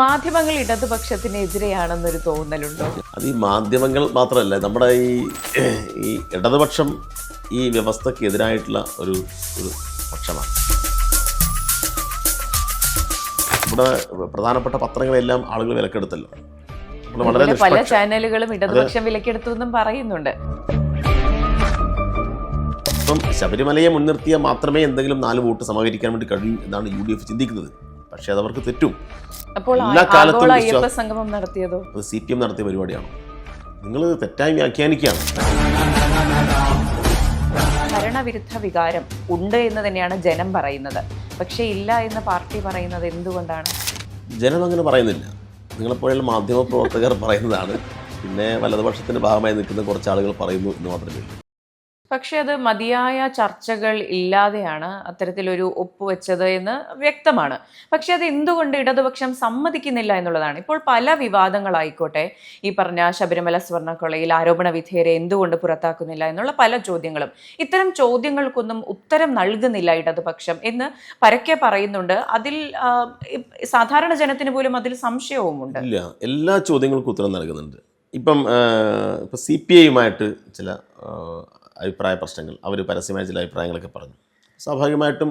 മാധ്യമങ്ങൾ ഇടതുപക്ഷത്തിനെതിരെയാണെന്നൊരു തോന്നലുണ്ടോ? അത് ഈ മാധ്യമങ്ങൾ മാത്രമല്ല നമ്മുടെ ഈ ഈ ഇടതുപക്ഷം ഈ വ്യവസ്ഥയ്ക്ക് എതിരായിട്ടുള്ള ഒരു ഒരു പക്ഷമാണ്. നമ്മുടെ പ്രധാനപ്പെട്ട പത്രങ്ങളെല്ലാം ആളുകൾ വിലക്കെടുത്തല്ലോ. വളരെ പല ചാനലുകളും ഇടതുപക്ഷം വിലക്കെടുത്തു എന്നും പറയുന്നുണ്ട്. ഇപ്പം ശബരിമലയെ മുൻനിർത്തിയാൽ മാത്രമേ എന്തെങ്കിലും നാല് വോട്ട് സമാഹരിക്കാൻ വേണ്ടി കഴിയൂ എന്നാണ് യു ഡി എഫ് ചിന്തിക്കുന്നത്. പക്ഷേ അത് അവർക്ക് തെറ്റും എല്ലാ കാലത്തും സംഗമം നടത്തിയതോ? അത് സി പി എം നടത്തിയ പരിപാടിയാണ്. നിങ്ങൾ തെറ്റായി വ്യാഖ്യാനിക്കുകയാണ്. ഭരണവിരുദ്ധ വികാരം ഉണ്ട് എന്ന് തന്നെയാണ് ജനം പറയുന്നത്. പക്ഷേ ഇല്ല എന്ന് പാർട്ടി പറയുന്നത് എന്തുകൊണ്ടാണ്? ജനം അങ്ങനെ പറയുന്നില്ല. നിങ്ങളെപ്പോഴുള്ള മാധ്യമ പ്രവർത്തകർ പറയുന്നതാണ്. പിന്നെ വലതുപക്ഷത്തിന്റെ ഭാഗമായി നിൽക്കുന്ന കുറച്ച് ആളുകൾ പറയുന്നു എന്ന് മാത്രമേ പക്ഷേ അത് മതിയായ ചർച്ചകൾ ഇല്ലാതെയാണ് അത്തരത്തിലൊരു ഒപ്പുവെച്ചത് എന്ന് വ്യക്തമാണ്. പക്ഷേ അത് എന്തുകൊണ്ട് ഇടതുപക്ഷം സമ്മതിക്കുന്നില്ല എന്നുള്ളതാണ്. ഇപ്പോൾ പല വിവാദങ്ങളായിക്കോട്ടെ ഈ പറഞ്ഞ ശബരിമല സ്വർണക്കൊളയിൽ ആരോപണ വിധേയരെ എന്തുകൊണ്ട് പുറത്താക്കുന്നില്ല എന്നുള്ള പല ചോദ്യങ്ങളും. ഇത്തരം ചോദ്യങ്ങൾക്കൊന്നും ഉത്തരം നൽകുന്നില്ല ഇടതുപക്ഷം എന്ന് പരക്കെ പറയുന്നുണ്ട്. അതിൽ സാധാരണ ജനത്തിന് പോലും അതിൽ സംശയവുമുണ്ട്. ഇല്ല എല്ലാ ചോദ്യങ്ങൾക്കും ഉത്തരം നൽകുന്നുണ്ട്. ഇപ്പം ഇപ്പം സി പി ഐയുമായിട്ട് ചില അഭിപ്രായ പ്രശ്നങ്ങൾ. അവർ പരസ്യമായ ചില അഭിപ്രായങ്ങളൊക്കെ പറഞ്ഞു. സ്വാഭാവികമായിട്ടും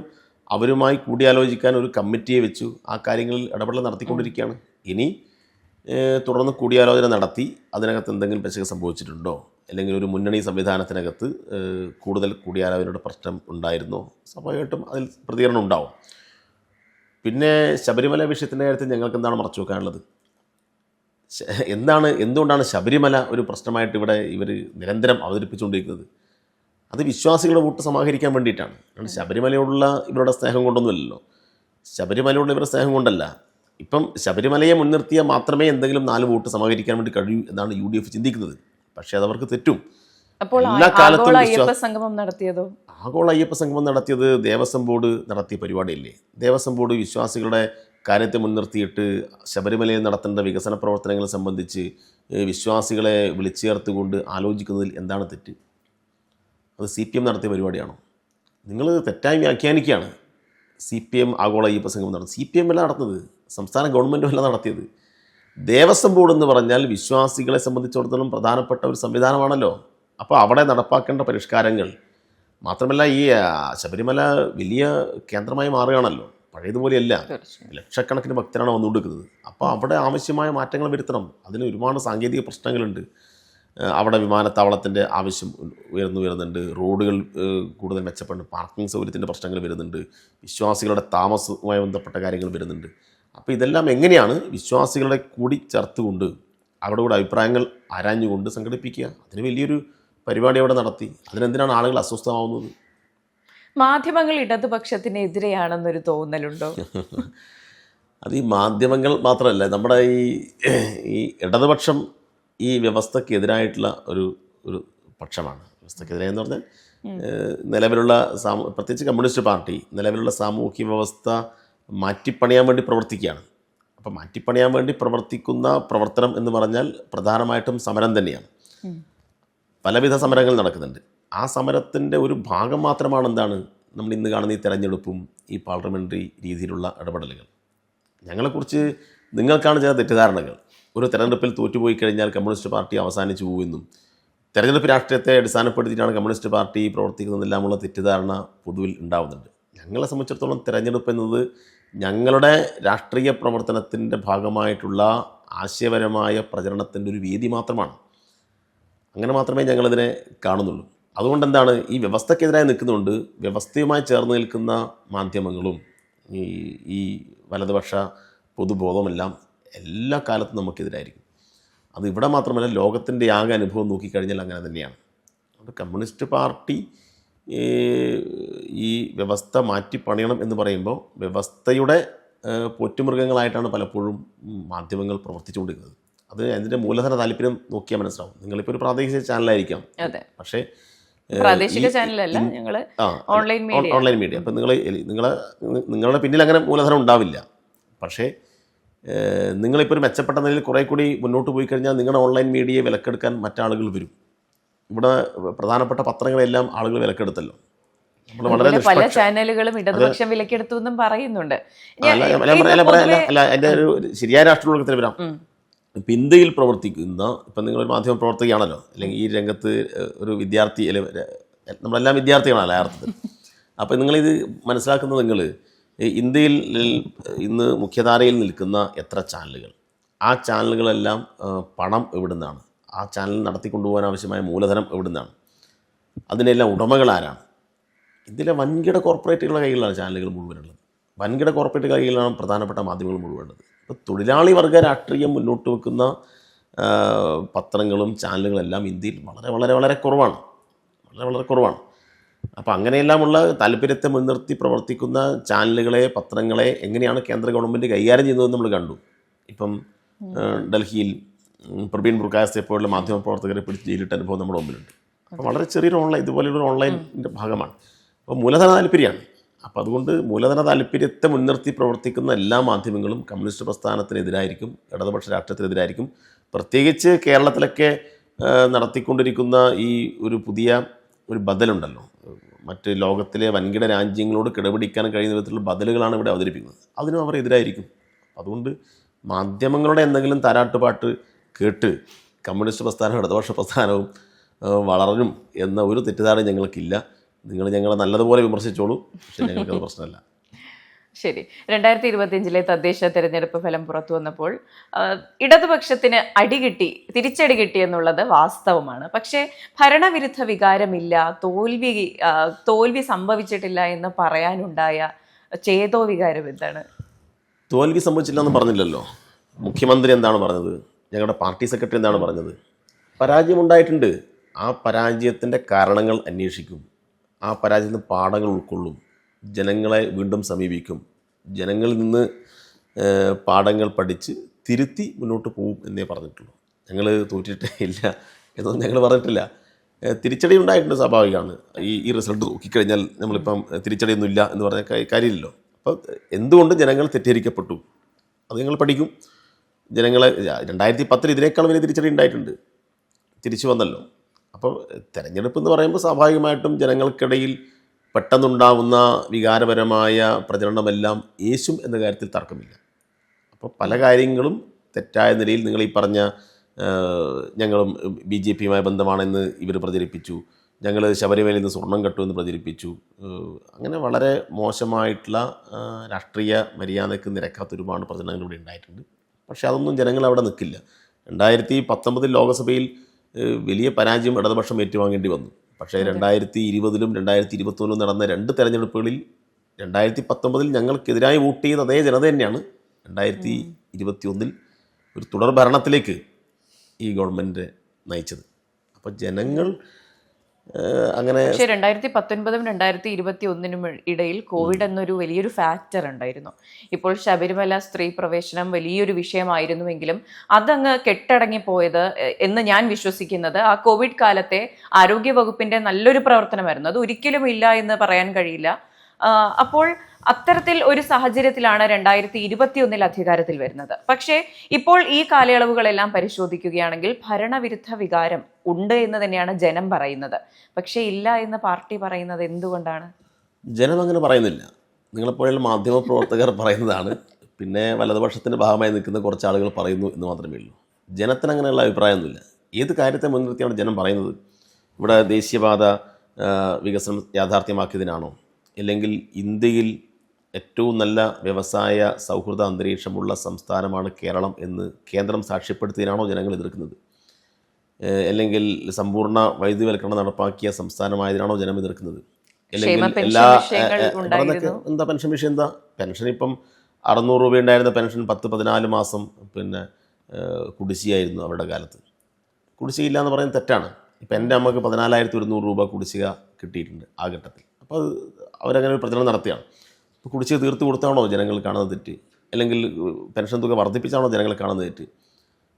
അവരുമായി കൂടിയാലോചിക്കാൻ ഒരു കമ്മിറ്റിയെ വെച്ചു. ആ കാര്യങ്ങളിൽ ഇടപെടൽ നടത്തിക്കൊണ്ടിരിക്കുകയാണ്. ഇനി തുടർന്ന് കൂടിയാലോചന നടത്തി അതിനകത്ത് എന്തെങ്കിലും പ്രശ്നം സംഭവിച്ചിട്ടുണ്ടോ? അല്ലെങ്കിൽ ഒരു മുന്നണി സംവിധാനത്തിനകത്ത് കൂടുതൽ കൂടിയാലോചനയുടെ പ്രശ്നം ഉണ്ടായിരുന്നോ? സ്വാഭാവികമായിട്ടും അതിൽ പ്രതികരണം ഉണ്ടാവും. പിന്നെ ശബരിമല വിഷയത്തിന്റെ കാര്യത്തിൽ ഞങ്ങൾക്ക് എന്താണ് മറച്ചു വെക്കാനുള്ളത്? എന്താണ് എന്തുകൊണ്ടാണ് ശബരിമല ഒരു പ്രശ്നമായിട്ട് ഇവിടെ ഇവർ നിരന്തരം അവതരിപ്പിച്ചുകൊണ്ടിരിക്കുന്നത്? അത് വിശ്വാസികളുടെ വോട്ട് സമാഹരിക്കാൻ വേണ്ടിയിട്ടാണ്. ശബരിമലയോടുള്ള ഇവരുടെ സ്നേഹം കൊണ്ടൊന്നുമല്ലല്ലോ. ശബരിമലയോടുള്ള ഇവരുടെ സ്നേഹം കൊണ്ടല്ല. ഇപ്പം ശബരിമലയെ മുൻനിർത്തിയാൽ മാത്രമേ എന്തെങ്കിലും നാല് വോട്ട് സമാഹരിക്കാൻ വേണ്ടി കഴിയൂ എന്നാണ് യു ഡി എഫ് ചിന്തിക്കുന്നത്. പക്ഷേ അതവർക്ക് തെറ്റും. അപ്പോൾ എല്ലാ കാലത്തും ആഗോള അയ്യപ്പ സംഗമം നടത്തിയതോ? ആഗോള അയ്യപ്പ സംഗമം നടത്തിയത് ദേവസ്വം ബോർഡ് നടത്തിയ പരിപാടിയല്ലേ. ദേവസ്വം ബോർഡ് വിശ്വാസികളുടെ കാര്യത്തെ മുൻനിർത്തിയിട്ട് ശബരിമലയിൽ നടത്തേണ്ട വികസന പ്രവർത്തനങ്ങളെ സംബന്ധിച്ച് വിശ്വാസികളെ വിളിച്ചു ചേർത്തുകൊണ്ട് ആലോചിക്കുന്നതിൽ എന്താണ് തെറ്റ്? അത് സി പി എം നടത്തിയ പരിപാടിയാണോ? നിങ്ങൾ തെറ്റായി വ്യാഖ്യാനിക്കുകയാണ്. സി പി എം ആഗോള അയ്യപ്പ സംഘം നടത്തുന്നത് സി പി എം അല്ല നടത്തുന്നത്. സംസ്ഥാന ഗവൺമെന്റും അല്ല നടത്തിയത്. ദേവസ്വം ബോർഡ് എന്ന് പറഞ്ഞാൽ വിശ്വാസികളെ സംബന്ധിച്ചിടത്തോളം പ്രധാനപ്പെട്ട ഒരു സംവിധാനമാണല്ലോ. അപ്പോൾ അവിടെ നടപ്പാക്കേണ്ട പരിഷ്കാരങ്ങൾ. മാത്രമല്ല ഈ ശബരിമല വലിയ കേന്ദ്രമായി മാറുകയാണല്ലോ. പഴയതുപോലെയല്ല. ലക്ഷക്കണക്കിന് ഭക്തരാണ് വന്നുകൊണ്ടിരിക്കുന്നത് അപ്പോൾ അവിടെ ആവശ്യമായ മാറ്റങ്ങൾ വരുത്തണം. അതിന് ഒരുപാട് സാങ്കേതിക പ്രശ്നങ്ങളുണ്ട്. അവിടെ വിമാനത്താവളത്തിന്റെ ആവശ്യം ഉയർന്നു വരുന്നുണ്ട്. റോഡുകൾ കൂടുതൽ മെച്ചപ്പെടുന്നുണ്ട് പാർക്കിംഗ് സൗകര്യത്തിന്റെ പ്രശ്നങ്ങൾ വരുന്നുണ്ട്. വിശ്വാസികളുടെ താമസവുമായി ബന്ധപ്പെട്ട കാര്യങ്ങൾ വരുന്നുണ്ട്. അപ്പോൾ ഇതെല്ലാം എങ്ങനെയാണ് വിശ്വാസികളെ കൂടി ചേർത്തുകൊണ്ട് അവിടെ കൂടെ അഭിപ്രായങ്ങൾ ആരാഞ്ഞുകൊണ്ട് സംഘടിപ്പിക്കുക? അതിന് വലിയൊരു പരിപാടി അവിടെ നടത്തി. അതിനെന്തിനാണ് ആളുകൾ അസ്വസ്ഥമാവുന്നത്? മാധ്യമങ്ങൾ ഇടതുപക്ഷത്തിനെതിരെയാണെന്നൊരു തോന്നലുണ്ടോ? അത് ഈ മാധ്യമങ്ങൾ മാത്രമല്ല നമ്മുടെ ഈ ഈ ഇടതുപക്ഷം ഈ വ്യവസ്ഥക്കെതിരായിട്ടുള്ള ഒരു ഒരു പക്ഷമാണ്. വ്യവസ്ഥക്കെതിരായെന്ന് എന്ന് പറഞ്ഞാൽ നിലവിലുള്ള സാമൂ പ്രത്യേകിച്ച് കമ്മ്യൂണിസ്റ്റ് പാർട്ടി നിലവിലുള്ള സാമൂഹ്യ വ്യവസ്ഥ മാറ്റിപ്പണിയാൻ വേണ്ടി പ്രവർത്തിക്കുകയാണ്. അപ്പം മാറ്റിപ്പണിയാൻ വേണ്ടി പ്രവർത്തിക്കുന്ന പ്രവർത്തനം എന്ന് പറഞ്ഞാൽ പ്രധാനമായിട്ടും സമരം തന്നെയാണ്. പലവിധ സമരങ്ങൾ നടക്കുന്നുണ്ട്. ആ സമരത്തിന്റെ ഒരു ഭാഗം മാത്രമാണ് എന്താണ്? നമ്മൾ ഇന്ന് കാണുന്ന ഈ തെരഞ്ഞെടുപ്പും ഈ പാർലമെന്ററി രീതിയിലുള്ള ഇടപെടലുകൾ. ഞങ്ങളെക്കുറിച്ച് നിങ്ങൾക്കാണ് ചില തെറ്റിദ്ധാരണകൾ. ഒരു തെരഞ്ഞെടുപ്പിൽ തോറ്റുപോയി കഴിഞ്ഞാൽ കമ്മ്യൂണിസ്റ്റ് പാർട്ടി അവസാനിച്ചു പോകുമെന്നും തെരഞ്ഞെടുപ്പ് രാഷ്ട്രീയത്തെ അടിസ്ഥാനപ്പെടുത്തിയിട്ടാണ് കമ്മ്യൂണിസ്റ്റ് പാർട്ടി പ്രവർത്തിക്കുന്നതെല്ലാമുള്ള തെറ്റിദ്ധാരണ പൊതുവിൽ ഉണ്ടാവുന്നുണ്ട്. ഞങ്ങളെ സംബന്ധിച്ചിടത്തോളം തെരഞ്ഞെടുപ്പ് എന്നത് ഞങ്ങളുടെ രാഷ്ട്രീയ പ്രവർത്തനത്തിന്റെ ഭാഗമായിട്ടുള്ള ആശയപരമായ പ്രചരണത്തിന്റെ ഒരു വേദി മാത്രമാണ്. അങ്ങനെ മാത്രമേ ഞങ്ങളിതിനെ കാണുന്നുള്ളൂ. അതുകൊണ്ട് എന്താണ് ഈ വ്യവസ്ഥക്കെതിരായി നിൽക്കുന്നുണ്ട് വ്യവസ്ഥയുമായി ചേർന്ന് നിൽക്കുന്ന മാധ്യമങ്ങളും ഈ ഈ വലതുപക്ഷ പൊതുബോധമെല്ലാം എല്ലാ കാലത്തും നമുക്കെതിരായിരിക്കും. അത് ഇവിടെ മാത്രമല്ല ലോകത്തിന്റെ ആകെ അനുഭവം നോക്കിക്കഴിഞ്ഞാൽ അങ്ങനെ തന്നെയാണ്. അതുകൊണ്ട് കമ്മ്യൂണിസ്റ്റ് പാർട്ടി ഈ വ്യവസ്ഥ മാറ്റി പണിയണം എന്ന് പറയുമ്പോൾ വ്യവസ്ഥയുടെ പോറ്റുമൃഗങ്ങളായിട്ടാണ് പലപ്പോഴും മാധ്യമങ്ങൾ പ്രവർത്തിച്ചുകൊണ്ടിരിക്കുന്നത്. അത് അതിന്റെ മൂലധന താല്പര്യം നോക്കിയാൽ മനസ്സിലാവും. നിങ്ങളിപ്പോൾ ഒരു പ്രാദേശിക ചാനലായിരിക്കാം. അതെ. പക്ഷേ പ്രാദേശിക ചാനലല്ല ഓൺലൈൻ മീഡിയ. Online media. അപ്പം നിങ്ങൾ നിങ്ങളെ നിങ്ങളുടെ പിന്നിൽ അങ്ങനെ മൂലധനം ഉണ്ടാവില്ല. പക്ഷേ നിങ്ങളിപ്പോൾ ഒരു മെച്ചപ്പെട്ട നിലയിൽ കുറേ കൂടി മുന്നോട്ട് പോയി കഴിഞ്ഞാൽ നിങ്ങളുടെ ഓൺലൈൻ മീഡിയയെ വിലക്കെടുക്കാൻ മറ്റാളുകൾ വരും. ഇവിടെ പ്രധാനപ്പെട്ട പത്രങ്ങളെല്ലാം ആളുകൾ വിലക്കെടുത്തല്ലോ. പല ചാനലുകളും ഇടതുപക്ഷം വിലക്കെടുത്തു എന്നും പറയുന്നുണ്ട്. അല്ല, അതിന്റെ ഒരു ശരിയായ രാഷ്ട്രീയ വരാം. ഇപ്പം ഇന്ത്യയിൽ പ്രവർത്തിക്കുന്ന ഇപ്പം നിങ്ങളൊരു മാധ്യമ പ്രവർത്തകയാണല്ലോ അല്ലെങ്കിൽ ഈ രംഗത്ത് ഒരു വിദ്യാർത്ഥി അല്ലെ നമ്മളെല്ലാം വിദ്യാർത്ഥികളാണല്ലോ അർത്ഥത്തിൽ അപ്പം നിങ്ങളിത് മനസ്സിലാക്കുന്നത് നിങ്ങൾ ഇന്ത്യയിൽ ഇന്ന് മുഖ്യധാരയിൽ നിൽക്കുന്ന എത്ര ചാനലുകൾ? ആ ചാനലുകളെല്ലാം പണം എവിടുന്നാണ്? ആ ചാനൽ നടത്തിക്കൊണ്ടുപോകാൻ ആവശ്യമായ മൂലധനം എവിടുന്നാണ്? അതിനെല്ലാം ഉടമകൾ ആരാണ്? ഇതിലെ വൻകിട കോർപ്പറേറ്റുകളുടെ കയ്യിലാണ് ചാനലുകൾ മുഴുവനുള്ളത്. വൻകിട കോർപ്പറേറ്റ് കയ്യിലാണ് പ്രധാനപ്പെട്ട മാധ്യമങ്ങൾ മുഴുവനുള്ളത്. ഇപ്പോൾ തൊഴിലാളി വർഗ രാഷ്ട്രീയം മുന്നോട്ട് വെക്കുന്ന പത്രങ്ങളും ചാനലുകളെല്ലാം ഇന്ത്യയിൽ വളരെ വളരെ വളരെ കുറവാണ്. വളരെ വളരെ കുറവാണ്. അപ്പോൾ അങ്ങനെയെല്ലാമുള്ള താല്പര്യത്തെ മുൻനിർത്തി പ്രവർത്തിക്കുന്ന ചാനലുകളെ പത്രങ്ങളെ എങ്ങനെയാണ് കേന്ദ്ര ഗവൺമെന്റ് കൈകാര്യം ചെയ്യുന്നതെന്ന് നമ്മൾ കണ്ടു. ഇപ്പം ഡൽഹിയിൽ പ്രവീൺ ബുർക്കായത്തെ പോലുള്ള മാധ്യമ പ്രവർത്തകരെ പിടിച്ച് ജയിലിട്ട അനുഭവം നമ്മുടെ മുമ്പിലുണ്ട്. അപ്പോൾ വളരെ ചെറിയൊരു ഓൺലൈൻ ഇതുപോലെയുള്ള ഓൺലൈനിന്റെ ഭാഗമാണ്. അപ്പോൾ മൂലധന താല്പര്യമാണ് അപ്പോൾ അതുകൊണ്ട് മൂലധന താല്പര്യത്തെ മുൻനിർത്തി പ്രവർത്തിക്കുന്ന എല്ലാ മാധ്യമങ്ങളും കമ്മ്യൂണിസ്റ്റ് പ്രസ്ഥാനത്തിനെതിരായിരിക്കും ഇടതുപക്ഷ രാഷ്ട്രീയത്തിനെതിരായിരിക്കും. പ്രത്യേകിച്ച് കേരളത്തിലൊക്കെ നടത്തിക്കൊണ്ടിരിക്കുന്ന ഈ ഒരു പുതിയ ഒരു ബദലുണ്ടല്ലോ. മറ്റ് ലോകത്തിലെ വൻകിട രാജ്യങ്ങളോട് കിടപിടിക്കാൻ കഴിയുന്ന വിധത്തിലുള്ള ബദലുകളാണ് ഇവിടെ അവതരിപ്പിക്കുന്നത്. അതിനും അവർ എതിരായിരിക്കും. അതുകൊണ്ട് മാധ്യമങ്ങളുടെ എന്തെങ്കിലും താരാട്ടുപാട്ട് കേട്ട് കമ്മ്യൂണിസ്റ്റ് പ്രസ്ഥാനവും ഇടതുപക്ഷ പ്രസ്ഥാനവും വളരും എന്ന ഒരു തെറ്റിദ്ധാരണ ഞങ്ങൾക്കില്ല. നിങ്ങൾ ഞങ്ങളെ നല്ലതുപോലെ വിമർശിച്ചോളൂ. പക്ഷേ ഞങ്ങൾക്കത് പ്രശ്നമല്ല. ശരി. രണ്ടായിരത്തി ഇരുപത്തിയഞ്ചിലെ തദ്ദേശ തെരഞ്ഞെടുപ്പ് ഫലം പുറത്തു വന്നപ്പോൾ ഇടതുപക്ഷത്തിന് അടി കിട്ടി തിരിച്ചടി കിട്ടി എന്നുള്ളത് വാസ്തവമാണ്. പക്ഷേ ഭരണവിരുദ്ധ വികാരമില്ല തോൽവി തോൽവി സംഭവിച്ചിട്ടില്ല എന്ന് പറയാനുണ്ടായ ചേതോ വികാരം എന്താണ്? തോൽവി സംഭവിച്ചില്ല എന്ന് പറഞ്ഞില്ലല്ലോ. മുഖ്യമന്ത്രി എന്താണ് പറഞ്ഞത്? ഞങ്ങളുടെ പാർട്ടി സെക്രട്ടറി എന്താണ് പറഞ്ഞത്? പരാജയം ഉണ്ടായിട്ടുണ്ട് ആ പരാജയത്തിന്റെ കാരണങ്ങൾ അന്വേഷിക്കും. ആ പരാജയത്തിൽ പാഠങ്ങൾ ഉൾക്കൊള്ളും. ജനങ്ങളെ വീണ്ടും സമീപിക്കും. ജനങ്ങളിൽ നിന്ന് പാഠങ്ങൾ പഠിച്ച് തിരുത്തി മുന്നോട്ട് പോകും എന്നേ പറഞ്ഞിട്ടുള്ളൂ. ഞങ്ങൾ തോറ്റിട്ടേ ഇല്ല എന്നൊന്നും ഞങ്ങൾ പറഞ്ഞിട്ടില്ല. തിരിച്ചടി ഉണ്ടായിട്ടുണ്ട് സ്വാഭാവികമാണ്. ഈ ഈ റിസൾട്ട് നോക്കിക്കഴിഞ്ഞാൽ നമ്മളിപ്പം തിരിച്ചടിയൊന്നും ഇല്ല എന്ന് പറഞ്ഞ കാര്യമില്ലല്ലോ. അപ്പോൾ എന്തുകൊണ്ട് ജനങ്ങൾ തെറ്റിദ്ധരിക്കപ്പെട്ടു? അത് ഞങ്ങൾ പഠിക്കും. ജനങ്ങളെ രണ്ടായിരത്തി പത്തിൽ ഇതിനേക്കാൾ വലിയ തിരിച്ചടി ഉണ്ടായിട്ടുണ്ട്. തിരിച്ചു വന്നല്ലോ. അപ്പോൾ തെരഞ്ഞെടുപ്പ് എന്ന് പറയുമ്പോൾ സ്വാഭാവികമായിട്ടും ജനങ്ങൾക്കിടയിൽ പെട്ടെന്നുണ്ടാവുന്ന വികാരപരമായ പ്രചരണമെല്ലാം യേശും എന്ന കാര്യത്തിൽ തർക്കമില്ല. അപ്പോൾ പല കാര്യങ്ങളും തെറ്റായ നിലയിൽ നിങ്ങൾ ഈ പറഞ്ഞ ഞങ്ങളും ബി ജെ പിയുമായി ബന്ധമാണെന്ന് ഇവർ പ്രചരിപ്പിച്ചു. ഞങ്ങൾ ശബരിമലയിൽ നിന്ന് സ്വർണം കെട്ടു എന്ന് പ്രചരിപ്പിച്ചു. അങ്ങനെ വളരെ മോശമായിട്ടുള്ള രാഷ്ട്രീയ മര്യാദയ്ക്ക് നിരക്കാത്ത ഒരുപാട് പ്രചരണങ്ങൾ ഇവിടെ ഉണ്ടായിട്ടുണ്ട്. പക്ഷേ അതൊന്നും ജനങ്ങൾ അവിടെ നിൽക്കില്ല. രണ്ടായിരത്തി പത്തൊമ്പതിൽ ലോക്സഭയിൽ വലിയ പരാജയം ഇടതുപക്ഷം ഏറ്റുവാങ്ങേണ്ടി വന്നു. പക്ഷേ രണ്ടായിരത്തി ഇരുപതിലും രണ്ടായിരത്തി ഇരുപത്തൊന്നിലും നടന്ന രണ്ട് തെരഞ്ഞെടുപ്പുകളിൽ രണ്ടായിരത്തി പത്തൊമ്പതിൽ ഞങ്ങൾക്കെതിരായി വോട്ട് ചെയ്ത അതേ ജനത തന്നെയാണ്. രണ്ടായിരത്തി ഇരുപത്തി ഒന്നിൽ ഒരു തുടർ ഭരണത്തിലേക്ക് ഈ ഗവൺമെന്റ് നയിച്ചത്. അപ്പോൾ ജനങ്ങൾ അങ്ങനെ പക്ഷേ രണ്ടായിരത്തി പത്തൊൻപതും രണ്ടായിരത്തി ഇരുപത്തി ഒന്നിനും ഇടയിൽ കോവിഡ് എന്നൊരു വലിയൊരു ഫാക്ടർ ഉണ്ടായിരുന്നു. ഇപ്പോൾ ശബരിമല സ്ത്രീ പ്രവേശനം വലിയൊരു വിഷയമായിരുന്നുവെങ്കിലും അതങ്ങ് കെട്ടടങ്ങിപ്പോയത് എന്ന് ഞാൻ വിശ്വസിക്കുന്നത് ആ കോവിഡ് കാലത്തെ ആരോഗ്യ വകുപ്പിന്റെ നല്ലൊരു പ്രവർത്തനമായിരുന്നു. അത് ഒരിക്കലും ഇല്ല എന്ന് പറയാൻ കഴിയില്ല. അപ്പോൾ അത്തരത്തിൽ ഒരു സാഹചര്യത്തിലാണ് രണ്ടായിരത്തി ഇരുപത്തിയൊന്നിൽ അധികാരത്തിൽ വരുന്നത്. പക്ഷേ ഇപ്പോൾ ഈ കാലയളവുകളെല്ലാം പരിശോധിക്കുകയാണെങ്കിൽ ഭരണവിരുദ്ധ വികാരം ഉണ്ട് എന്ന് തന്നെയാണ് ജനം പറയുന്നത്. പക്ഷേ ഇല്ല എന്ന് പാർട്ടി പറയുന്നത് എന്തുകൊണ്ടാണ്? ജനം അങ്ങനെ പറയുന്നില്ല. നിങ്ങളെപ്പോലുള്ള മാധ്യമ പ്രവർത്തകർ പറയുന്നതാണ്. പിന്നെ വലതുപക്ഷത്തിന്റെ ഭാഗമായി നിൽക്കുന്ന കുറച്ച് ആളുകൾ പറയുന്നു എന്ന് മാത്രമേ ഉള്ളൂ. ജനത്തിന് അങ്ങനെയുള്ള അഭിപ്രായമൊന്നുമില്ല. ഏത് കാര്യത്തെ മുൻനിർത്തിയാണ് ജനം പറയുന്നത്? ഇവിടെ ദേശീയപാത വികസനം യാഥാർത്ഥ്യമാക്കിയതിനാണോ? അല്ലെങ്കിൽ ഇന്ത്യയിൽ ഏറ്റവും നല്ല വ്യവസായ സൗഹൃദ അന്തരീക്ഷമുള്ള സംസ്ഥാനമാണ് കേരളം എന്ന് കേന്ദ്രം സാക്ഷ്യപ്പെടുത്തിയതിനാണോ ജനങ്ങൾ എതിർക്കുന്നത്? അല്ലെങ്കിൽ സമ്പൂർണ വൈദ്യുതിവൽക്കരണം നടപ്പാക്കിയ സംസ്ഥാനമായതിനാണോ ജനം എതിർക്കുന്നത്? അല്ലെങ്കിൽ എല്ലാ എന്താ പെൻഷൻ വിഷയം എന്താ? പെൻഷൻ ഇപ്പം അറുന്നൂറ് രൂപ ഉണ്ടായിരുന്ന പെൻഷൻ പത്ത് പതിനാല് മാസം പിന്നെ കുടിശ്ശിയായിരുന്നു അവരുടെ കാലത്ത്. കുടിശ്ശികയില്ല എന്ന് പറയുന്നത് തെറ്റാണ്. ഇപ്പം എന്റെ അമ്മയ്ക്ക് പതിനാലായിരത്തി ഒരുന്നൂറ് രൂപ കുടിശ്ശിക കിട്ടിയിട്ടുണ്ട് ആ ഘട്ടത്തിൽ. അപ്പോൾ അത് അവരങ്ങനെ ഒരു പ്രചരണം നടത്തിയാണ് കുടിശ്ശിക തീർത്ത് കൊടുത്താണോ ജനങ്ങൾ കാണുന്നത് തെറ്റ്? അല്ലെങ്കിൽ പെൻഷൻ തുക വർദ്ധിപ്പിച്ചാണോ ജനങ്ങൾ കാണുന്നത് തെറ്റ്?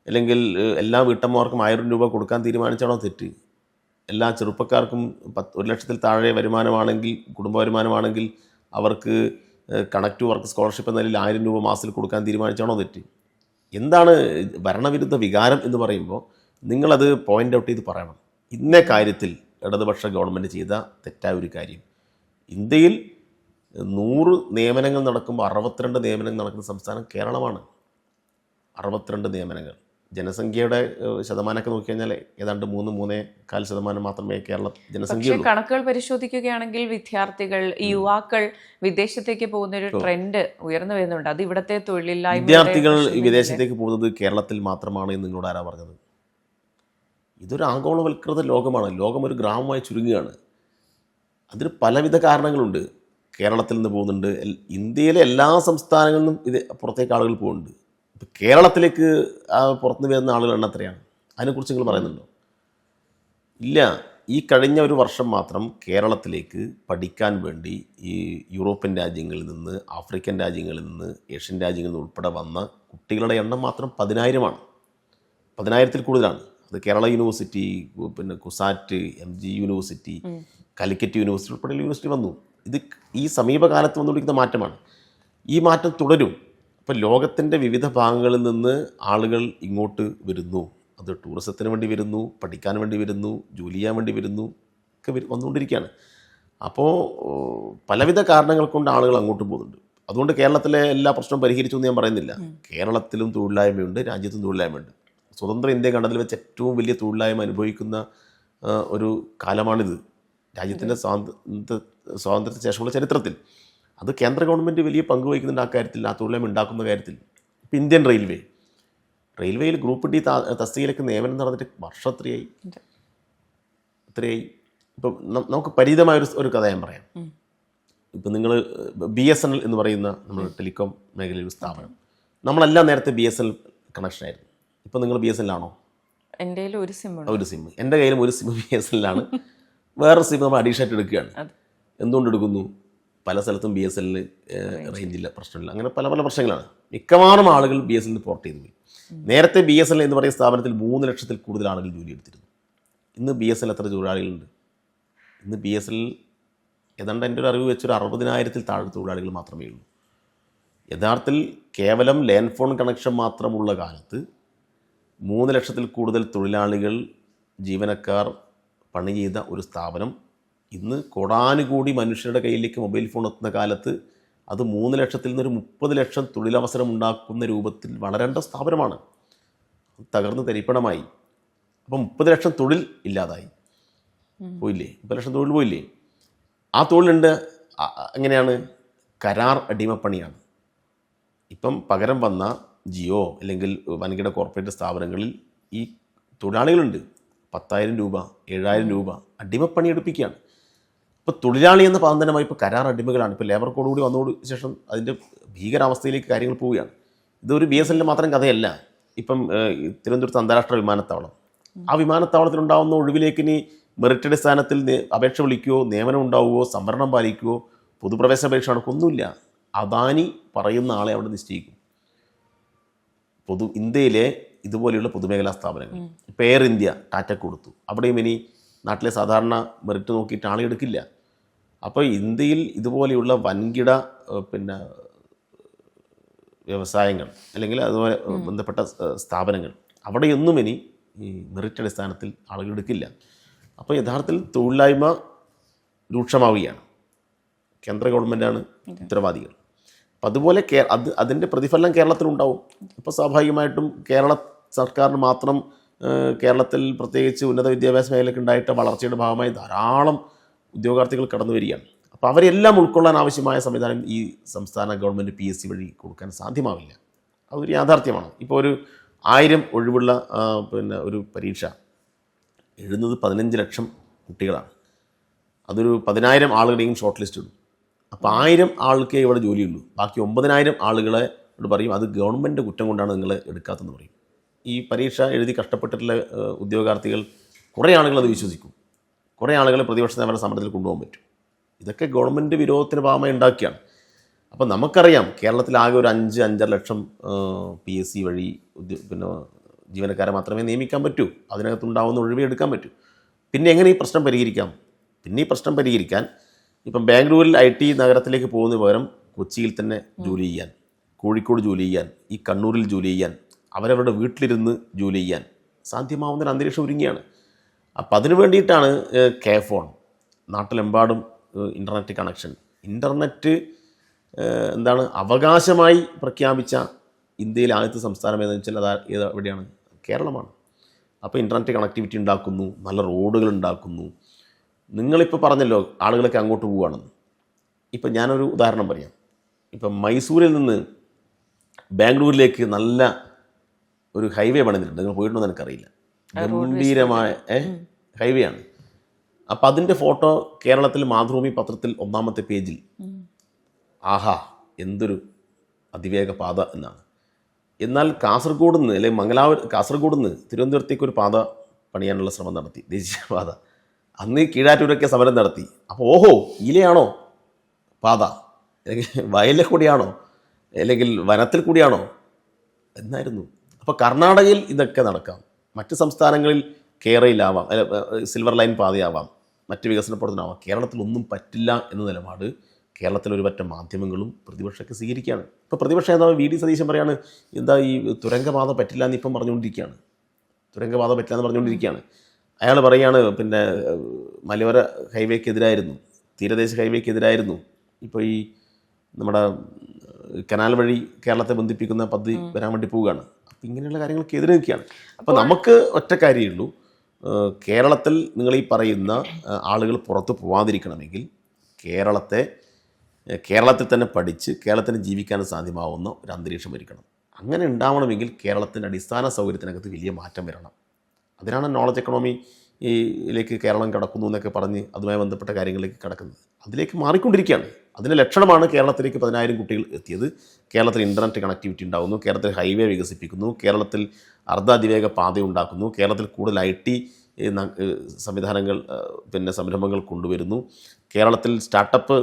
അല്ലെങ്കിൽ എല്ലാ വീട്ടമ്മമാർക്കും ആയിരം രൂപ കൊടുക്കാൻ തീരുമാനിച്ചാണോ തെറ്റ്? എല്ലാ ചെറുപ്പക്കാർക്കും പത്ത് ഒരു ലക്ഷത്തിൽ താഴെ വരുമാനമാണെങ്കിൽ കുടുംബ വരുമാനമാണെങ്കിൽ അവർക്ക് കണക്ട് വർക്ക് സ്കോളർഷിപ്പ് എന്ന നിലയിൽ ആയിരം രൂപ മാസത്തിൽ കൊടുക്കാൻ തീരുമാനിച്ചാണോ തെറ്റ്? എന്താണ് ഭരണവിരുദ്ധ വികാരം എന്ന് പറയുമ്പോൾ നിങ്ങളത് പോയിന്റ് ഔട്ട് ചെയ്ത് പറയണം. ഇന്ന കാര്യത്തിൽ ഇടതുപക്ഷ ഗവൺമെന്റ് ചെയ്ത തെറ്റായ ഒരു കാര്യം. ഇന്ത്യയിൽ നൂറ് നിയമനങ്ങൾ നടക്കുമ്പോൾ അറുപത്തിരണ്ട് നിയമനങ്ങൾ നടക്കുന്ന സംസ്ഥാനം കേരളമാണ്. അറുപത്തിരണ്ട് നിയമനങ്ങൾ. ജനസംഖ്യയുടെ ശതമാനമൊക്കെ നോക്കിക്കഴിഞ്ഞാൽ ഏതാണ്ട് മൂന്ന് മൂന്നേ കാൽ ശതമാനം മാത്രമേ കേരള ജനസംഖ്യ കണക്കുകൾ പരിശോധിക്കുകയാണെങ്കിൽ വിദ്യാർത്ഥികൾ യുവാക്കൾ വിദേശത്തേക്ക് പോകുന്ന ഒരു ട്രെൻഡ് ഉയർന്നു വരുന്നുണ്ട്. അത് ഇവിടത്തെ തൊഴിലില്ലായ്മ വിദ്യാർത്ഥികൾ വിദേശത്തേക്ക് പോകുന്നത് കേരളത്തിൽ മാത്രമാണ് എന്ന് നിങ്ങളോട് ആരാ പറഞ്ഞത്? ഇതൊരു ആഗോളവൽകൃത ലോകമാണ്. ലോകം ഒരു ഗ്രാമമായി ചുരുങ്ങുകയാണ്. അതിന് പലവിധ കാരണങ്ങളുണ്ട്. കേരളത്തിൽ നിന്ന് പോകുന്നുണ്ട്. ഇന്ത്യയിലെ എല്ലാ സംസ്ഥാനങ്ങളിൽ നിന്നും ഇത് പുറത്തേക്ക് ആളുകൾ പോകുന്നുണ്ട്. ഇപ്പോൾ കേരളത്തിലേക്ക് പുറത്തു പുറത്തുനിന്ന് വരുന്ന ആളുകൾ എണ്ണം എത്രയാണ്? അതിനെക്കുറിച്ച് നിങ്ങൾ പറയുന്നുണ്ടോ? ഇല്ല. ഈ കഴിഞ്ഞ ഒരു വർഷം മാത്രം കേരളത്തിലേക്ക് പഠിക്കാൻ വേണ്ടി ഈ യൂറോപ്യൻ രാജ്യങ്ങളിൽ നിന്ന് ആഫ്രിക്കൻ രാജ്യങ്ങളിൽ നിന്ന് ഏഷ്യൻ രാജ്യങ്ങളിൽ നിന്ന് ഉൾപ്പെടെ വന്ന കുട്ടികളുടെ എണ്ണം മാത്രം പതിനായിരമാണ്. പതിനായിരത്തിൽ കൂടുതലാണ്. അത് കേരള യൂണിവേഴ്സിറ്റി പിന്നെ CUSAT M G university Calicut university ഉൾപ്പെടെയുള്ള യൂണിവേഴ്സിറ്റി വന്നു. ഇത് ഈ സമീപകാലത്ത് വന്നുകൊണ്ടിരിക്കുന്ന മാറ്റമാണ്. ഈ മാറ്റം തുടരും. അപ്പോൾ ലോകത്തിന്റെ വിവിധ ഭാഗങ്ങളിൽ നിന്ന് ആളുകൾ ഇങ്ങോട്ട് വരുന്നു. അത് ടൂറിസത്തിന് വേണ്ടി വരുന്നു പഠിക്കാൻ വേണ്ടി വരുന്നു ജോലി ചെയ്യാൻ വേണ്ടി വരുന്നു ഒക്കെ വന്നുകൊണ്ടിരിക്കുകയാണ്. അപ്പോൾ പലവിധ കാരണങ്ങൾ കൊണ്ട് ആളുകൾ അങ്ങോട്ടും പോകുന്നുണ്ട്. അതുകൊണ്ട് കേരളത്തിലെ എല്ലാ പ്രശ്നവും പരിഹരിച്ചു എന്ന് ഞാൻ പറയുന്നില്ല. കേരളത്തിലും തൊഴിലില്ലായ്മയുണ്ട് രാജ്യത്തും തൊഴിലില്ലായ്മയുണ്ട്. സ്വതന്ത്ര ഇന്ത്യ കണ്ടതിൽ വെച്ച് ഏറ്റവും വലിയ തൊഴിലില്ലായ്മ അനുഭവിക്കുന്ന ഒരു കാലമാണിത്. രാജ്യത്തിന്റെ സ്വാതന്ത്ര്യ സ്വാതന്ത്ര്യത്തിന് ശേഷമുള്ള ചരിത്രത്തിൽ. അത് കേന്ദ്ര ഗവൺമെന്റ് വലിയ പങ്ക് വഹിക്കുന്നുണ്ട് ആ കാര്യത്തിൽ ആ തൊഴിലേം ഉണ്ടാക്കുന്ന കാര്യത്തിൽ. ഇപ്പം ഇന്ത്യൻ റെയിൽവേ. റെയിൽവേയിൽ ഗ്രൂപ്പ് ഡി തസ്തികയിലേക്ക് നിയമനം നടന്നിട്ട് വർഷത്രയായി. ഇത്രയായി. എത്രയായി ഇപ്പം നമുക്ക് പരിചിതമായ ഒരു ഒരു കഥ ഞാൻ പറയാം. ഇപ്പം നിങ്ങൾ ബി എസ് എൻ എൽ എന്ന് പറയുന്ന നമ്മൾ ടെലികോം മേഖലയിൽ സ്ഥാപനം. നമ്മളെല്ലാം നേരത്തെ ബി എസ് എൻ എൽ കണക്ഷനായിരുന്നു. ഇപ്പം നിങ്ങൾ ബി എസ് എൻ ആണോ? എന്റെ ഒരു സിം ഒരു സിം. എന്റെ കയ്യിലും ഒരു സിം ബി എസ് എൻ എല്ലാണ് വേറെ സിം നമ്മൾ അഡീഷനായിട്ട് എടുക്കുകയാണ്. എന്തുകൊണ്ട് എടുക്കുന്നു പല സ്ഥലത്തും ബി എസ് എല്ലിന് റേഞ്ചില്ല പ്രശ്നമില്ല. അങ്ങനെ പല പല പ്രശ്നങ്ങളാണ്. മിക്കവാറും ആളുകൾ ബി എസ് എല്ലിന് പോർട്ട് ചെയ്തു പോയി നേരത്തെ ബി എസ് എൽ എന്ന് പറയുന്ന സ്ഥാപനത്തിൽ മൂന്ന് ലക്ഷത്തിൽ കൂടുതൽ ആളുകൾ ജോലി എടുത്തിരുന്നു. ഇന്ന് ബി എസ് എൽ എത്ര തൊഴിലാളികളുണ്ട്? ഇന്ന് ബി എസ് എൽ ഏതാണ്ട് എന്റെ ഒരു അറിവ് വെച്ചൊരു അറുപതിനായിരത്തിൽ താഴെ തൊഴിലാളികൾ മാത്രമേ ഉള്ളൂ. യഥാർത്ഥത്തിൽ കേവലം ലാൻഡ് ഫോൺ കണക്ഷൻ മാത്രമുള്ള കാലത്ത് മൂന്ന് ലക്ഷത്തിൽ കൂടുതൽ തൊഴിലാളികൾ ജീവനക്കാർ പണി ചെയ്ത ഒരു സ്ഥാപനം ഇന്ന് കോടാനുകൂടി മനുഷ്യരുടെ കയ്യിലേക്ക് മൊബൈൽ ഫോൺ എത്തുന്ന കാലത്ത് അത് മൂന്ന് ലക്ഷത്തിൽ നിന്നൊരു മുപ്പത് ലക്ഷം തൊഴിലവസരം ഉണ്ടാക്കുന്ന രൂപത്തിൽ വളരേണ്ട സ്ഥാപനമാണ്. തകർന്ന് തരിപ്പണമായി. അപ്പം മുപ്പത് ലക്ഷം തൊഴിൽ ഇല്ലാതായി. പോയില്ലേ? മുപ്പത് ലക്ഷം തൊഴിൽ പോയില്ലേ? ആ തൊഴിലുണ്ട്. എങ്ങനെയാണ്? കരാർ അടിമപ്പണിയാണ്. ഇപ്പം പകരം വന്ന ജിയോ അല്ലെങ്കിൽ വൻകിട കോർപ്പറേറ്റ് സ്ഥാപനങ്ങളിൽ ഈ തൊഴിലാളികളുണ്ട്. പത്തായിരം രൂപ ഏഴായിരം രൂപ അടിമപ്പണി എടുപ്പിക്കുകയാണ് ഇപ്പോൾ തൊഴിലാളി എന്ന പാന്തനമായി ഇപ്പോൾ കരാർ അടിമകളാണ്. ഇപ്പോൾ ലേബർ കോഡ് കൂടി വന്നതോട് ശേഷം അതിന്റെ ഭീകരാവസ്ഥയിലേക്ക് കാര്യങ്ങൾ പോവുകയാണ്. ഇതൊരു ബി എസ് എല്ലിന്റെ മാത്രം കഥയല്ല. ഇപ്പം തിരുവനന്തപുരത്ത് അന്താരാഷ്ട്ര വിമാനത്താവളം. ആ വിമാനത്താവളത്തിലുണ്ടാവുന്ന ഒഴിവിലേക്ക് ഇനി മെറിറ്റ് അടിസ്ഥാനത്തിൽ അപേക്ഷ വിളിക്കുകയോ നിയമനം ഉണ്ടാവുകയോ സംവരണം പാലിക്കുകയോ പൊതുപ്രവേശന പരീക്ഷ നടക്കൊന്നുമില്ല അദാനി പറയുന്ന ആളെ അവിടെ നിശ്ചയിക്കും. പൊതു ഇന്ത്യയിലെ ഇതുപോലെയുള്ള പൊതുമേഖലാ സ്ഥാപനങ്ങൾ. ഇപ്പോൾ എയർ ഇന്ത്യ ടാറ്റ കൊടുത്തു. അവിടെയും ഇനി നാട്ടിലെ സാധാരണ മെറിറ്റ് നോക്കിയിട്ട് ആളെ എടുക്കില്ല. അപ്പോൾ ഇന്ത്യയിൽ ഇതുപോലെയുള്ള വൻകിട പിന്നെ വ്യവസായങ്ങൾ അല്ലെങ്കിൽ അതുപോലെ ബന്ധപ്പെട്ട സ്ഥാപനങ്ങൾ അവിടെയൊന്നും ഇനി ഈ മെറിറ്റ് അടിസ്ഥാനത്തിൽ ആളുകൾ എടുക്കില്ല. അപ്പോൾ യഥാർത്ഥത്തിൽ തൊഴിലില്ലായ്മ രൂക്ഷമാവുകയാണ്. കേന്ദ്ര ഗവൺമെന്റാണ് ഉത്തരവാദികൾ. അപ്പം അതുപോലെ കേ അത് അതിന്റെ പ്രതിഫലനം കേരളത്തിലുണ്ടാവും. അപ്പോൾ സ്വാഭാവികമായിട്ടും കേരള സർക്കാരിന് മാത്രം കേരളത്തിൽ പ്രത്യേകിച്ച് ഉന്നത വിദ്യാഭ്യാസ മേഖലയ്ക്ക് ഉണ്ടായിട്ട് വളർച്ചയുടെ ഭാഗമായി ധാരാളം ഉദ്യോഗാർത്ഥികൾ കടന്നു വരികയാണ്. അപ്പോൾ അവരെല്ലാം ഉൾക്കൊള്ളാൻ ആവശ്യമായ സംവിധാനം ഈ സംസ്ഥാന ഗവൺമെന്റ് പി എസ് സി വഴി കൊടുക്കാൻ സാധ്യമാവില്ല. അതൊരു യാഥാർത്ഥ്യമാണ്. ഇപ്പോൾ ഒരു ആയിരം ഒഴിവുള്ള പിന്നെ ഒരു പരീക്ഷ എഴുതുന്നത് പതിനഞ്ച് ലക്ഷം കുട്ടികളാണ്. അതൊരു പതിനായിരം ആളുകളുടെയും ഷോർട്ട് ലിസ്റ്റ് ഇടും. അപ്പോൾ ആയിരം ആൾക്കേ ഇവിടെ ജോലിയുള്ളൂ. ബാക്കി ഒമ്പതിനായിരം ആളുകളെ ഇവിടെ പറയും അത് ഗവൺമെന്റ് കുറ്റം കൊണ്ടാണ് നിങ്ങൾ എടുക്കാത്തതെന്ന് പറയും. ഈ പരീക്ഷ എഴുതി കഷ്ടപ്പെട്ടിട്ടുള്ള ഉദ്യോഗാർത്ഥികൾ കുറേ ആളുകൾ അത് വിശ്വസിക്കും. കുറേ ആളുകൾ പ്രതിപക്ഷ സമര സമരത്തിൽ കൊണ്ടുപോകാൻ പറ്റും. ഇതൊക്കെ ഗവൺമെന്റ് വിരോധത്തിന് ഭാഗമായി ഉണ്ടാക്കിയാണ്. അപ്പം നമുക്കറിയാം കേരളത്തിൽ ആകെ ഒരു അഞ്ച് അഞ്ചര ലക്ഷം പി എസ് സി വഴി പിന്നെ ജീവനക്കാരെ മാത്രമേ നിയമിക്കാൻ പറ്റൂ. അതിനകത്തുണ്ടാവുന്ന ഒഴിവേ എടുക്കാൻ പറ്റൂ. പിന്നെ എങ്ങനെ ഈ പ്രശ്നം പരിഹരിക്കാം? പിന്നെ ഈ പ്രശ്നം പരിഹരിക്കാൻ ഇപ്പം ബാംഗ്ലൂരിൽ ഐ ടി നഗരത്തിലേക്ക് പോകുന്ന പകരം കൊച്ചിയിൽ തന്നെ ജോലി ചെയ്യാൻ കോഴിക്കോട് ജോലി ചെയ്യാൻ ഈ കണ്ണൂരിൽ ജോലി ചെയ്യാൻ അവരവരുടെ വീട്ടിലിരുന്ന് ജോലി ചെയ്യാൻ സാധ്യമാവുന്ന ഒരു അന്തരീക്ഷം ഒരുങ്ങിയാണ്. അപ്പം അതിനു വേണ്ടിയിട്ടാണ് കെ ഫോൺ നാട്ടിലെമ്പാടും ഇന്റർനെറ്റ് കണക്ഷൻ. ഇന്റർനെറ്റ് എന്താണ് അവകാശമായി പ്രഖ്യാപിച്ച ഇന്ത്യയിലെ ആദ്യത്തെ സംസ്ഥാനം ഏതെന്ന് വെച്ചാൽ അത് ഏത് എവിടെയാണ് കേരളമാണ്. അപ്പോൾ ഇന്റർനെറ്റ് കണക്ടിവിറ്റി ഉണ്ടാക്കുന്നു നല്ല റോഡുകൾ ഉണ്ടാക്കുന്നു. നിങ്ങളിപ്പോൾ പറഞ്ഞല്ലോ ആളുകളൊക്കെ അങ്ങോട്ട് പോവുകയാണെന്ന് ഇപ്പം ഞാനൊരു ഉദാഹരണം പറയാം. ഇപ്പം മൈസൂരിൽ നിന്ന് ബാംഗ്ലൂരിലേക്ക് നല്ല ഒരു ഹൈവേ പണിതിട്ടുണ്ട്. നിങ്ങൾ പോയിട്ടുണ്ടോ എനിക്കറിയില്ല. ഗംഭീരമായ ഹൈവേ ആണ് അപ്പം അതിന്റെ ഫോട്ടോ കേരളത്തിൽ മാതൃഭൂമി പത്രത്തിൽ ഒന്നാമത്തെ പേജിൽ. ആഹാ എന്തൊരു അതിവേഗ പാത എന്നാണ്. എന്നാൽ കാസർഗോഡ് നിന്ന് അല്ലെങ്കിൽ മംഗലാപുരം കാസർഗോഡ് നിന്ന് തിരുവനന്തപുരത്തേക്ക് ഒരു പാത പണിയാനുള്ള ശ്രമം നടത്തി ദേശീയപാത അന്ന് കീഴാറ്റൂരൊക്കെ സമരം നടത്തി. അപ്പോൾ ഓഹോ ഇലയാണോ പാത? അല്ലെങ്കിൽ വയലിൽ കൂടിയാണോ? അല്ലെങ്കിൽ വനത്തിൽ കൂടിയാണോ? എന്നായിരുന്നു. അപ്പോൾ കർണാടകയിൽ ഇതൊക്കെ നടക്കാം. മറ്റ് സംസ്ഥാനങ്ങളിൽ കേരളയിലാവാം അല്ല സിൽവർ ലൈൻ പാതയാവാം മറ്റ് വികസന പ്രവർത്തനമാവാം കേരളത്തിൽ ഒന്നും പറ്റില്ല എന്ന നിലപാട് കേരളത്തിലെ ഒരു പറ്റം മാധ്യമങ്ങളും പ്രതിപക്ഷമൊക്കെ സ്വീകരിക്കുകയാണ്. ഇപ്പോൾ പ്രതിപക്ഷ നേതാവ് വി ഡി സതീശൻ പറയാണ് എന്താ ഈ തുരങ്കപാത പറ്റില്ല എന്ന് ഇപ്പം പറഞ്ഞുകൊണ്ടിരിക്കുകയാണ്. തുരങ്കപാത പറ്റില്ല എന്ന് പറഞ്ഞുകൊണ്ടിരിക്കുകയാണ്. അയാൾ പറയുകയാണ് പിന്നെ മലയോര ഹൈവേക്കെതിരായിരുന്നു തീരദേശ ഹൈവേക്കെതിരായിരുന്നു. ഇപ്പോൾ ഈ നമ്മുടെ കനാൽ വഴി കേരളത്തെ ബന്ധിപ്പിക്കുന്ന പദ്ധതി വരാൻ വേണ്ടി പോവുകയാണ്. അപ്പം ഇങ്ങനെയുള്ള കാര്യങ്ങൾക്ക് എതിരെ നിൽക്കുകയാണ്. അപ്പോൾ നമുക്ക് ഒറ്റ കാര്യമേ ഉള്ളൂ കേരളത്തിൽ നിങ്ങൾ ഈ പറയുന്ന ആളുകൾ പുറത്ത് പോവാതിരിക്കണമെങ്കിൽ കേരളത്തെ കേരളത്തിൽ തന്നെ പഠിച്ച് കേരളത്തിന് ജീവിക്കാൻ സാധ്യമാവുന്ന ഒരു അന്തരീക്ഷം ഒരുക്കണം. അങ്ങനെ ഉണ്ടാവണമെങ്കിൽ കേരളത്തിന്റെ അടിസ്ഥാന സൗകര്യത്തിനകത്ത് വലിയ മാറ്റം വരണം. അതിനാണ് നോളജ് എക്കണോമി ഈ യിലേക്ക് കേരളം കടക്കുന്നു എന്നൊക്കെ പറഞ്ഞ് അതുമായി ബന്ധപ്പെട്ട കാര്യങ്ങളിലേക്ക് കടക്കുന്നത്. അതിലേക്ക് മാറിക്കൊണ്ടിരിക്കുകയാണ്. അതിന്റെ ലക്ഷണമാണ് കേരളത്തിലേക്ക് പതിനായിരം കുട്ടികൾ എത്തിയത്. കേരളത്തിൽ ഇന്റർനെറ്റ് കണക്ടിവിറ്റി ഉണ്ടാകുന്നു. കേരളത്തിൽ ഹൈവേ വികസിപ്പിക്കുന്നു. കേരളത്തിൽ അർദ്ധാതിവേഗ പാത ഉണ്ടാക്കുന്നു. കേരളത്തിൽ കൂടുതൽ ഐ ടി സംവിധാനങ്ങൾ പിന്നെ സംരംഭങ്ങൾ കൊണ്ടുവരുന്നു. കേരളത്തിൽ സ്റ്റാർട്ടപ്പ്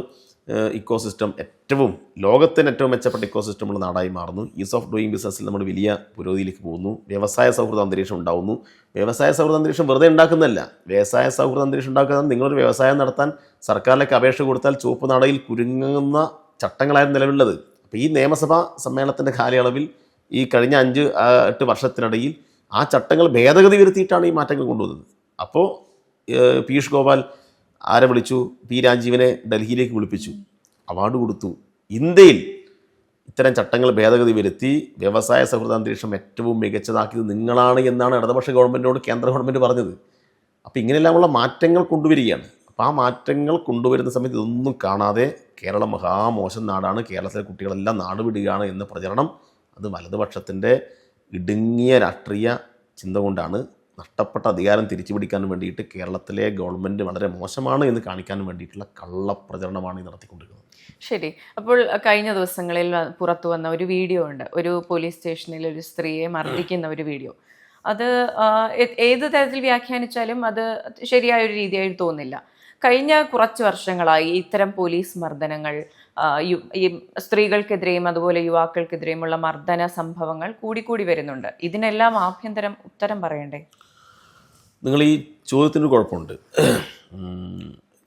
ഇക്കോസിസ്റ്റം ഏറ്റവും ലോകത്തിന് ഏറ്റവും മെച്ചപ്പെട്ട ഇക്കോസിസ്റ്റമുള്ള നാടായി മാറുന്നു. ഈസ് ഓഫ് ഡൂയിങ് ബിസിനസ്സിൽ നമ്മൾ വലിയ പുരോഗതിയിലേക്ക് പോകുന്നു. വ്യവസായ സൗഹൃദ അന്തരീക്ഷം ഉണ്ടാകുന്നു വ്യവസായ സൗഹൃദ അന്തരീക്ഷം വെറുതെ ഉണ്ടാക്കുന്നതല്ല. വ്യവസായ സൗഹൃദ അന്തരീക്ഷം ഉണ്ടാക്കുന്ന നിങ്ങളൊരു വ്യവസായം നടത്താൻ സർക്കാരിലേക്ക് അപേക്ഷ കൊടുത്താൽ ചുവപ്പ് നാടയിൽ കുരുങ്ങുന്ന ചട്ടങ്ങളായിരുന്നു നിലവിലുള്ളത്. അപ്പോൾ ഈ നിയമസഭാ സമ്മേളനത്തിന്റെ കാലയളവിൽ ഈ കഴിഞ്ഞ അഞ്ച് എട്ട് വർഷത്തിനിടയിൽ ആ ചട്ടങ്ങൾ ഭേദഗതി വരുത്തിയിട്ടാണ് ഈ മാറ്റങ്ങൾ കൊണ്ടുവന്നത്. അപ്പോൾ പീയൂഷ് ഗോപാൽ ആരെ വിളിച്ചു? പി രാജീവിനെ ഡൽഹിയിലേക്ക് വിളിപ്പിച്ചു. അവാർഡ് കൊടുത്തു. ഇന്ത്യയിൽ ഇത്തരം ചട്ടങ്ങൾ ഭേദഗതി വരുത്തി വ്യവസായ സൗഹൃദ അന്തരീക്ഷം ഏറ്റവും മികച്ചതാക്കിയത് നിങ്ങളാണ് എന്നാണ് ഇടതുപക്ഷ ഗവൺമെന്റിനോട് കേന്ദ്ര ഗവൺമെന്റ് പറഞ്ഞത്. അപ്പോൾ ഇങ്ങനെയെല്ലാമുള്ള മാറ്റങ്ങൾ കൊണ്ടുവരികയാണ്. അപ്പോൾ ആ മാറ്റങ്ങൾ കൊണ്ടുവരുന്ന സമയത്ത് ഇതൊന്നും കാണാതെ കേരളം മഹാമോശം നാടാണ്. കേരളത്തിലെ കുട്ടികളെല്ലാം നാട് വിടുകയാണ് എന്ന പ്രചരണം അത് വലതുപക്ഷത്തിന്റെ ഇടുങ്ങിയ രാഷ്ട്രീയ ചിന്ത കൊണ്ടാണ് നഷ്ടപ്പെട്ട അധികാരം തിരിച്ചു പിടിക്കാൻ വേണ്ടിയിട്ട് കേരളത്തിലെ ഗവൺമെന്റ് വളരെ മോശമാണ് എന്ന് കാണിക്കാൻ വേണ്ടിയിട്ടുള്ള കള്ളപ്രചരണമാണ് ഈ നടത്തിക്കൊണ്ടിരിക്കുന്നത്. ശരി. അപ്പോൾ കഴിഞ്ഞ ദിവസങ്ങളിൽ പുറത്തു വന്ന ഒരു വീഡിയോ ഉണ്ട്. ഒരു പോലീസ് സ്റ്റേഷനിൽ ഒരു സ്ത്രീയെ മർദ്ദിക്കുന്ന ഒരു വീഡിയോ. അത് ഏത് തരത്തിൽ വ്യാഖ്യാനിച്ചാലും അത് ശരിയായ ഒരു രീതിയായിട്ട് തോന്നില്ല. കഴിഞ്ഞ കുറച്ച് വർഷങ്ങളായി ഇത്തരം പോലീസ് മർദ്ദനങ്ങൾ ഈ സ്ത്രീകൾക്കെതിരെയും അതുപോലെ യുവാക്കൾക്കെതിരെയുമുള്ള മർദ്ദന സംഭവങ്ങൾ കൂടിക്കൂടി വരുന്നുണ്ട്. ഇതിനെല്ലാം ആഭ്യന്തരം ഉത്തരം പറയണ്ടേ? നിങ്ങൾ ഈ ചോദ്യത്തിന് കുഴപ്പമുണ്ട്.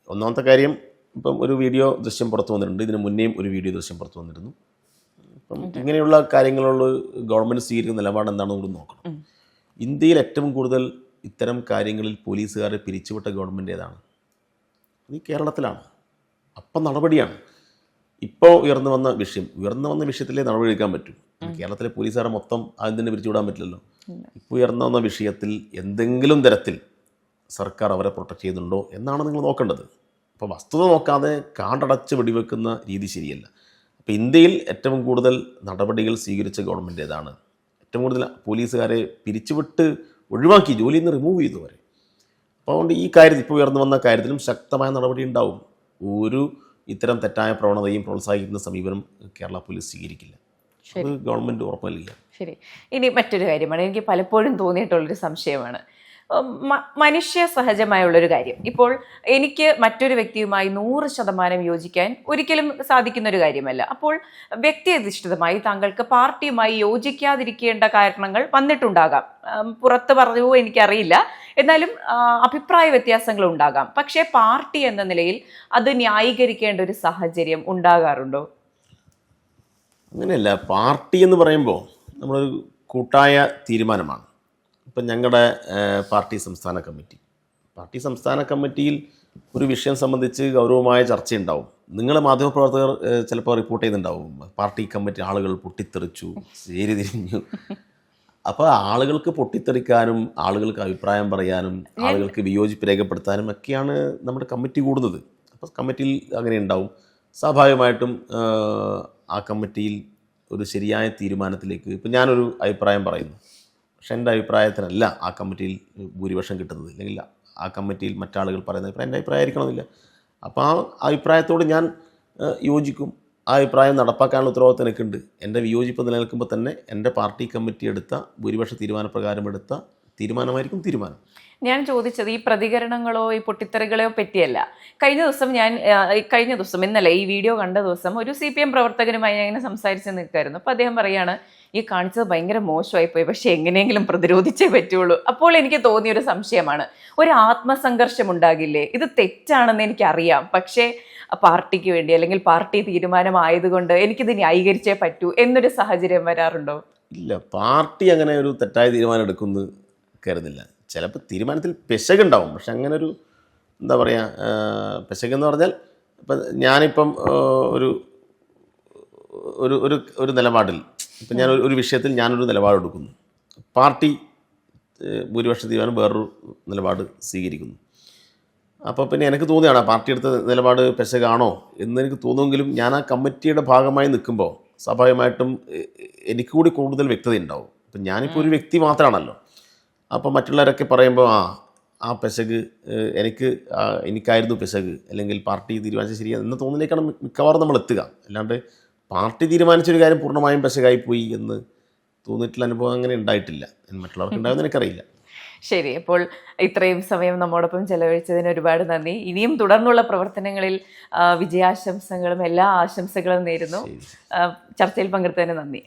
ഒന്നാമത്തെ കാര്യം ഇപ്പം ഒരു വീഡിയോ ദൃശ്യം പുറത്തു വന്നിട്ടുണ്ട്. ഇതിന് മുന്നേയും ഒരു വീഡിയോ ദൃശ്യം പുറത്തു വന്നിരുന്നു. അപ്പം ഇങ്ങനെയുള്ള കാര്യങ്ങളുള്ള ഗവൺമെന്റ് സ്വീകരിക്കുന്ന നിലപാട് എന്താണെന്ന് കൂടി നോക്കണം. ഇന്ത്യയിൽ ഏറ്റവും കൂടുതൽ ഇത്തരം കാര്യങ്ങളിൽ പോലീസുകാരെ പിരിച്ചുവിട്ട ഗവൺമെന്റ് ഏതാണ്? അത് ഈ കേരളത്തിലാണ്. അപ്പം നടപടിയാണ്. ഇപ്പോൾ ഉയർന്നു വന്ന വിഷയം ഉയർന്നു വന്ന വിഷയത്തിലേ നടപടി എടുക്കാൻ പറ്റും. കേരളത്തിലെ പോലീസുകാരെ മൊത്തം ആദ്യം തന്നെ പിരിച്ചുവിടാൻ പറ്റില്ലല്ലോ. ഉയർന്നു വന്ന വിഷയത്തിൽ എന്തെങ്കിലും തരത്തിൽ സർക്കാർ അവരെ പ്രൊട്ടക്ട് ചെയ്യുന്നുണ്ടോ എന്നാണ് നിങ്ങൾ നോക്കേണ്ടത്. അപ്പോൾ വസ്തുത നോക്കാതെ കാണ്ടടച്ച് വെടിവെക്കുന്ന രീതി ശരിയല്ല. അപ്പോൾ ഇന്ത്യയിൽ ഏറ്റവും കൂടുതൽ നടപടികൾ സ്വീകരിച്ച ഗവൺമെന്റ് ഏതാണ്? ഏറ്റവും കൂടുതൽ പോലീസുകാരെ പിരിച്ചുവിട്ട് ഒഴിവാക്കി ജോലിയിൽ നിന്ന് റിമൂവ് ചെയ്തു വരെ അപ്പോൾ അതുകൊണ്ട് ഈ കാര്യത്തിൽ ഇപ്പോൾ ഉയർന്നു വന്ന കാര്യത്തിലും ശക്തമായ നടപടി ഉണ്ടാവും. ഒരു ഇത്തരം തെറ്റായ പ്രവണതയും പ്രോത്സാഹിപ്പിക്കുന്ന സമീപനം കേരള പോലീസ് സ്വീകരിക്കില്ല. അത് ഗവൺമെന്റ് ഉറപ്പ് നൽകില്ല ശരി. ഇനി മറ്റൊരു കാര്യമാണ്. എനിക്ക് പലപ്പോഴും തോന്നിയിട്ടുള്ളൊരു സംശയമാണ്. മനുഷ്യ സഹജമായുള്ളൊരു കാര്യം. ഇപ്പോൾ എനിക്ക് മറ്റൊരു വ്യക്തിയുമായി നൂറ് ശതമാനം യോജിക്കാൻ ഒരിക്കലും സാധിക്കുന്ന ഒരു കാര്യമല്ല. അപ്പോൾ വ്യക്തിയധിഷ്ഠിതമായി താങ്കൾക്ക് പാർട്ടിയുമായി യോജിക്കാതിരിക്കേണ്ട കാരണങ്ങൾ വന്നിട്ടുണ്ടാകാം. പുറത്ത് പറയുമോ എനിക്കറിയില്ല. എന്നാലും അഭിപ്രായ വ്യത്യാസങ്ങൾ ഉണ്ടാകാം. പക്ഷേ പാർട്ടി എന്ന നിലയിൽ അത് ന്യായീകരിക്കേണ്ട ഒരു സാഹചര്യം ഉണ്ടാകാറുണ്ടോ? അങ്ങനെയല്ല പാർട്ടി എന്ന് പറയുമ്പോൾ നമ്മളൊരു കൂട്ടായ തീരുമാനമാണ്. ഇപ്പം ഞങ്ങളുടെ പാർട്ടി സംസ്ഥാന കമ്മിറ്റി. പാർട്ടി സംസ്ഥാന കമ്മിറ്റിയിൽ ഒരു വിഷയം സംബന്ധിച്ച് ഗൗരവമായ ചർച്ചയുണ്ടാവും. നിങ്ങൾ മാധ്യമപ്രവർത്തകർ ചിലപ്പോൾ റിപ്പോർട്ട് ചെയ്യുന്നുണ്ടാവും പാർട്ടി കമ്മിറ്റി ആളുകൾ പൊട്ടിത്തെറിച്ചു ചേരി തിരിഞ്ഞു. അപ്പോൾ ആളുകൾക്ക് പൊട്ടിത്തെറിക്കാനും ആളുകൾക്ക് അഭിപ്രായം പറയാനും ആളുകൾക്ക് വിയോജിപ്പ് രേഖപ്പെടുത്താനും ഒക്കെയാണ് നമ്മുടെ കമ്മിറ്റി കൂടുന്നത്. അപ്പോൾ കമ്മിറ്റിയിൽ അങ്ങനെ ഉണ്ടാവും സ്വാഭാവികമായിട്ടും ആ കമ്മിറ്റിയിൽ ഒരു ശരിയായ തീരുമാനത്തിലേക്ക് ഇപ്പം ഞാനൊരു അഭിപ്രായം പറയുന്നു. പക്ഷെ എന്റെ അഭിപ്രായത്തിനല്ല ആ കമ്മിറ്റിയിൽ ഭൂരിപക്ഷം കിട്ടുന്നത്. ഇല്ലെങ്കിൽ ആ കമ്മിറ്റിയിൽ മറ്റാളുകൾ പറയുന്ന അഭിപ്രായം എന്റെ അഭിപ്രായം ആയിരിക്കണമെന്നില്ല അപ്പോൾ ആ അഭിപ്രായത്തോട് ഞാൻ യോജിക്കും. ആ അഭിപ്രായം നടപ്പാക്കാനുള്ള ഉത്തരവാദിത്വം എനിക്കുണ്ട്. എന്റെ വിയോജിപ്പ് നിലനിൽക്കുമ്പോൾ തന്നെ എന്റെ പാർട്ടി കമ്മിറ്റി എടുത്ത ഭൂരിപക്ഷ തീരുമാനപ്രകാരം എടുത്ത തീരുമാനമായിരിക്കും തീരുമാനം. ഞാൻ ചോദിച്ചത് ഈ പ്രതികരണങ്ങളോ ഈ പൊട്ടിത്തെറികളെയോ പറ്റിയല്ല. കഴിഞ്ഞ ദിവസം ഞാൻ കഴിഞ്ഞ ദിവസം ഇന്നലെ ഈ വീഡിയോ കണ്ട ദിവസം ഒരു സി പി എം പ്രവർത്തകനുമായി ഞാൻ ഇങ്ങനെ സംസാരിച്ച് നിൽക്കായിരുന്നു. അപ്പോൾ അദ്ദേഹം പറയാണ് ഈ കാണിച്ചത് ഭയങ്കര മോശമായിപ്പോയി. പക്ഷെ എങ്ങനെയെങ്കിലും പ്രതിരോധിച്ചേ പറ്റുള്ളൂ. അപ്പോൾ എനിക്ക് തോന്നിയ ഒരു സംശയമാണ് ഒരു ആത്മസംഘർഷം ഉണ്ടാകില്ലേ? ഇത് തെറ്റാണെന്ന് എനിക്കറിയാം. പക്ഷേ പാർട്ടിക്ക് വേണ്ടി അല്ലെങ്കിൽ പാർട്ടി തീരുമാനമായതുകൊണ്ട് എനിക്കിത് ന്യായീകരിച്ചേ പറ്റൂ എന്നൊരു സാഹചര്യം വരാറുണ്ടോ? ഇല്ല പാർട്ടി അങ്ങനെ ഒരു തെറ്റായ തീരുമാനം എടുക്കുമെന്ന് കരുതില്ല. ചിലപ്പോൾ തീരുമാനത്തിൽ പെശകുണ്ടാവും. പക്ഷെ അങ്ങനെ ഒരു എന്താ പറയുക പെശകെന്ന് പറഞ്ഞാൽ ഇപ്പം ഞാനിപ്പം ഒരു ഒരു ഒരു ഒരു നിലപാടിൽ ഇപ്പം ഞാൻ ഒരു- വിഷയത്തിൽ ഞാനൊരു നിലപാടെടുക്കുന്നു പാർട്ടി ഭൂരിപക്ഷ തീരുമാനം വേറൊരു നിലപാട് സ്വീകരിക്കുന്നു. അപ്പോൾ പിന്നെ എനിക്ക് തോന്നുകയാണ് പാർട്ടി എടുത്ത നിലപാട് പെശകാണോ എന്ന് എനിക്ക് തോന്നുമെങ്കിലും ഞാൻ ആ കമ്മിറ്റിയുടെ ഭാഗമായി നിൽക്കുമ്പോൾ സ്വാഭാവികമായിട്ടും എനിക്ക് കൂടി കൂടുതൽ വ്യക്തത ഉണ്ടാവും അപ്പം ഞാനിപ്പോൾ ഒരു വ്യക്തി മാത്രമാണല്ലോ അപ്പോൾ മറ്റുള്ളവരൊക്കെ പറയുമ്പോൾ ആ ആ പെശക് എനിക്ക് എനിക്കായിരുന്നു പെശക് അല്ലെങ്കിൽ പാർട്ടി തീരുമാനിച്ചത് ശരിയാണ് എന്ന തോന്നലേക്കാണ് മിക്കവാറും നമ്മൾ എത്തുക. അല്ലാണ്ട് പാർട്ടി തീരുമാനിച്ചൊരു കാര്യം പൂർണമായും പെശകായിപ്പോയി എന്ന് തോന്നിയിട്ടുള്ള അനുഭവം അങ്ങനെ ഉണ്ടായിട്ടില്ല. മറ്റുള്ളവർക്ക് ഉണ്ടാകുമെന്ന് എനിക്കറിയില്ല. ശരി അപ്പോൾ ഇത്രയും സമയം നമ്മോടൊപ്പം ചെലവഴിച്ചതിന് ഒരുപാട് നന്ദി. ഇനിയും തുടർന്നുള്ള പ്രവർത്തനങ്ങളിൽ വിജയാശംസകളും എല്ലാ ആശംസകളും നേരുന്നു. ചർച്ചയിൽ പങ്കെടുത്തതിന് നന്ദി.